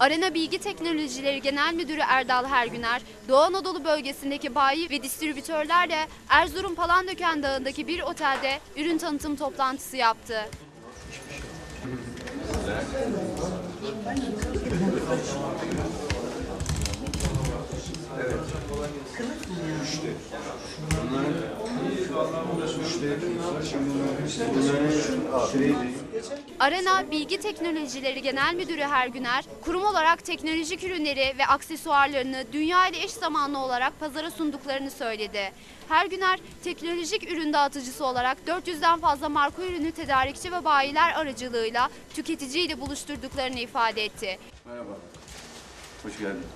Arena Bilgi Teknolojileri Genel Müdürü Erdal Hergüner, Doğu Anadolu bölgesindeki bayi ve distribütörlerle Erzurum Palandöken Dağı'ndaki bir otelde ürün tanıtım toplantısı yaptı. Arena Bilgi Teknolojileri Genel Müdürü Hergüner, kurum olarak teknolojik ürünleri ve aksesuarlarını dünya ile eş zamanlı olarak pazara sunduklarını söyledi. Hergüner, teknolojik ürün dağıtıcısı olarak 400'den fazla marka ürünü tedarikçi ve bayiler aracılığıyla tüketiciyle buluşturduklarını ifade etti. Merhaba. Hoş geldin.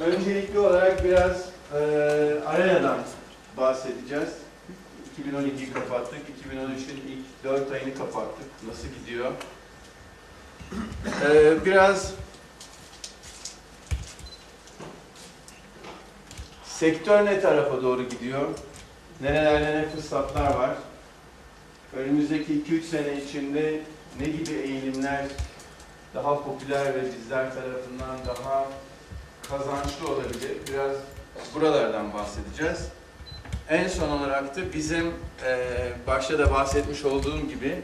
Öncelikli olarak biraz e, Arena'dan bahsedeceğiz. 2012'yi kapattık. 2013'ün ilk 4 ayını kapattık. Nasıl gidiyor? E, biraz sektör ne tarafa doğru gidiyor? Nerelerde ne fırsatlar var? Önümüzdeki 2-3 sene içinde ne gibi eğilimler daha popüler ve bizler tarafından daha kazançlı olabilir. Biraz buralardan bahsedeceğiz. En son olarak da bizim eee başta da bahsetmiş olduğum gibi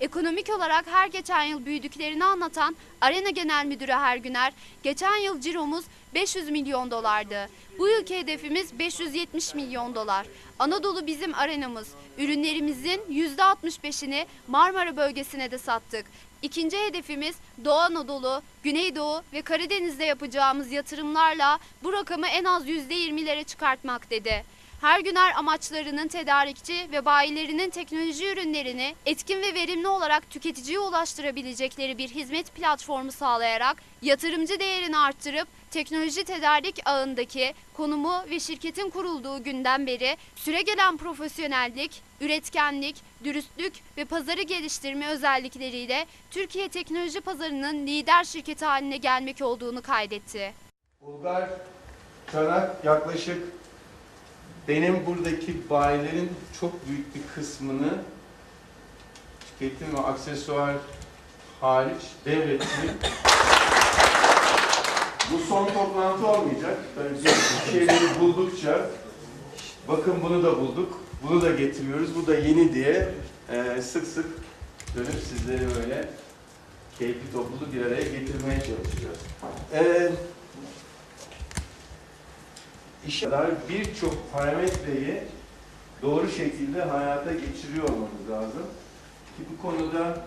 Ekonomik olarak her geçen yıl büyüdüklerini anlatan Arena Genel Müdürü Hergüner, geçen yıl ciromuz 500 milyon dolardı. Bu yılki hedefimiz 570 milyon dolar. Anadolu bizim arenamız. Ürünlerimizin %65'ini Marmara bölgesine de sattık. İkinci hedefimiz Doğu Anadolu, Güneydoğu ve Karadeniz'de yapacağımız yatırımlarla bu rakamı en az %20'lere çıkartmak dedi. Her güner amaçlarının tedarikçi ve bayilerinin teknoloji ürünlerini etkin ve verimli olarak tüketiciye ulaştırabilecekleri bir hizmet platformu sağlayarak yatırımcı değerini arttırıp teknoloji tedarik ağındaki konumu ve şirketin kurulduğu günden beri süregelen profesyonellik, üretkenlik, dürüstlük ve pazarı geliştirme özellikleriyle Türkiye teknoloji pazarının lider şirketi haline gelmek olduğunu kaydetti. Bulgar çanak yaklaşık benim buradaki bayilerin çok büyük bir kısmını tüketim ve aksesuar hariç devletti. Bu son toplantı olmayacak. Bir şeyleri buldukça bakın bunu da bulduk, bunu da getiriyoruz, bu da yeni diye e, sık sık dönüp sizleri böyle keyifli topluluğu bir araya getirmeye çalışacağız. E, işler birçok parametreyi doğru şekilde hayata geçiriyor olmamız lazım. Ki bu konuda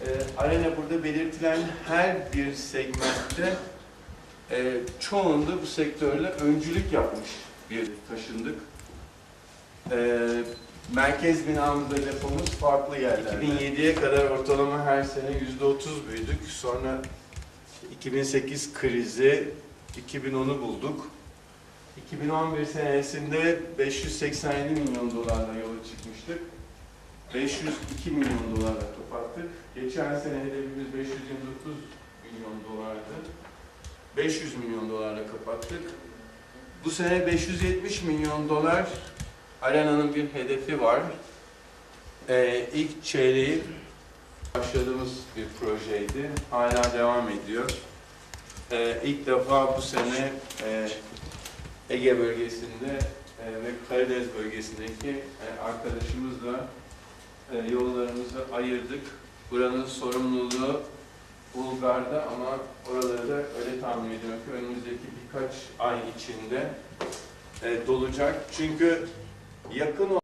e, Arena burada belirtilen her bir segmentte e, çoğunda bu sektörle öncülük yapmış bir taşındık. E, merkez binamızda depomuz farklı yerlerde. 2007'ye kadar ortalama her sene %30 büyüdük. Sonra 2008 krizi, 2010'u bulduk. 2011 senesinde 587 milyon dolarla yola çıkmıştık. 502 milyon dolarla kapattık. Geçen sene hedefimiz 529 milyon dolardı. 500 milyon dolarla kapattık. Bu sene 570 milyon dolar Arena'nın bir hedefi var. Ee, ilk çeyreği başladığımız bir projeydi. Hala devam ediyor. Ee, ilk defa bu sene e, Ege bölgesinde e, ve Karadeniz bölgesindeki e, arkadaşımızla e, yollarımızı ayırdık. Buranın sorumluluğu Bulgar'da ama oraları da öyle tahmin ediyorum ki önümüzdeki birkaç ay içinde dolacak. Çünkü yakın